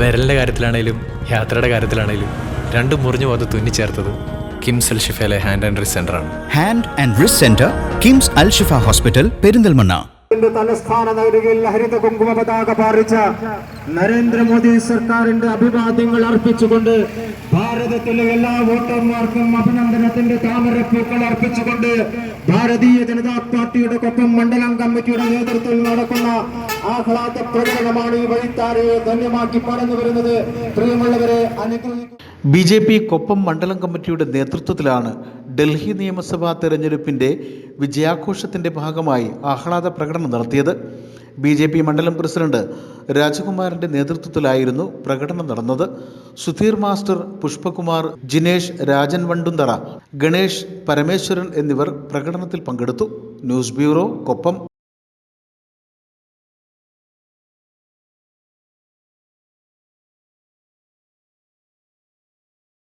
വിരലിന്റെ കാര്യത്തിലാണേലും യാത്രയുടെ കാര്യത്തിലാണേലും രണ്ടും മുറിഞ്ഞു പോകാതെ തുന്നിച്ചേർത്തത് കിംസ് അൽ ഷിഫയിലെ ഹാൻഡ് ആൻഡ് റിസ് ആണ്. Hand and wrist centre KIMS Al Shifa hospital Perinthalmanna. തലസ്ഥാന നഗരിയിൽ ഹരിത കുങ്കുമ പതാക പാറിച്ച നരേന്ദ്രമോദി സർക്കാരിന്റെ അഭിവാദ്യങ്ങൾ അർപ്പിച്ചുകൊണ്ട് ഭാരതത്തിലെ എല്ലാ വോട്ടർമാർക്കും അഭിനന്ദനത്തിന്റെ താമരപ്പൂക്കൾ അർപ്പിച്ചുകൊണ്ട് ഭാരതീയ ജനതാ പാർട്ടിയുടെ കൊപ്പം മണ്ഡലം കമ്മിറ്റിയുടെ നേതൃത്വത്തിൽ നടക്കുന്ന ആഹ്ലാദ പ്രകടനമാണ് ഈ വഴിത്താരയെ ധന്യമാക്കി പറഞ്ഞു വരുന്നത്. പ്രിയമുള്ളവരെ ബി ജെ പി കൊപ്പം മണ്ഡലം കമ്മിറ്റിയുടെ നേതൃത്വത്തിലാണ് ഡൽഹി നിയമസഭാ തെരഞ്ഞെടുപ്പിന്റെ വിജയാഘോഷത്തിന്റെ ഭാഗമായി ആഹ്ലാദ പ്രകടനം നടത്തിയത്. ബി ജെ പി മണ്ഡലം പ്രസിഡന്റ് രാജകുമാറിന്റെ നേതൃത്വത്തിലായിരുന്നു പ്രകടനം നടന്നത്. സുധീർ മാസ്റ്റർ പുഷ്പകുമാർ ജിനേഷ് രാജൻ വണ്ടുന്തറ ഗണേഷ് പരമേശ്വരൻ എന്നിവർ പ്രകടനത്തിൽ പങ്കെടുത്തു. News bureau Koppam.